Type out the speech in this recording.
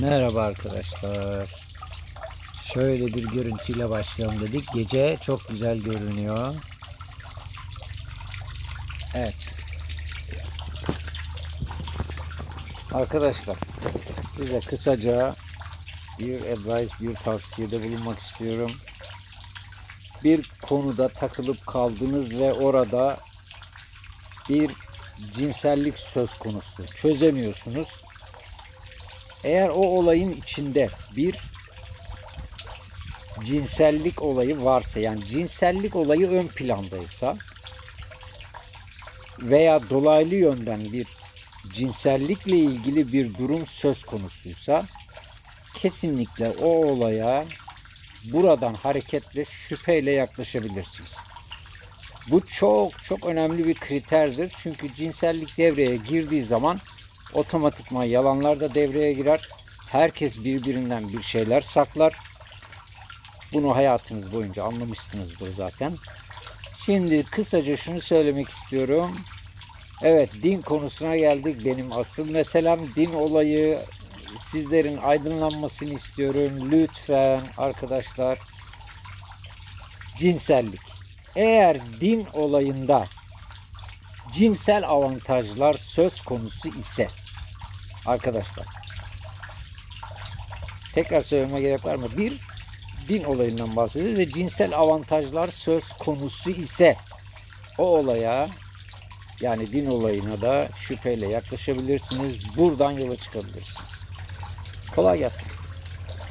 Merhaba arkadaşlar. Şöyle bir görüntüyle başlayalım dedik. Gece çok güzel görünüyor. Evet. Arkadaşlar size kısaca bir advice, bir tavsiyede bulunmak istiyorum. Bir konuda takılıp kaldınız ve orada bir cinsellik söz konusu. Çözemiyorsunuz. Eğer o olayın içinde bir cinsellik olayı varsa yani cinsellik olayı ön plandaysa veya dolaylı yönden bir cinsellikle ilgili bir durum söz konusuysa kesinlikle o olaya buradan hareketle şüpheyle yaklaşabilirsiniz. Bu çok çok önemli bir kriterdir. Çünkü cinsellik devreye girdiği zaman otomatikman yalanlar da devreye girer. Herkes birbirinden bir şeyler saklar. Bunu hayatınız boyunca anlamışsınızdır zaten. Şimdi kısaca şunu söylemek istiyorum. Evet din konusuna geldik. Benim asıl meselem din olayı. Sizlerin aydınlanmasını istiyorum. Lütfen arkadaşlar. Cinsellik. Eğer din olayında cinsel avantajlar söz konusu ise arkadaşlar tekrar söylememe gerek var mı? Bir din olayından bahsediyoruz ve cinsel avantajlar söz konusu ise o olaya yani din olayına da şüpheyle yaklaşabilirsiniz. Buradan yola çıkabilirsiniz. Kolay gelsin.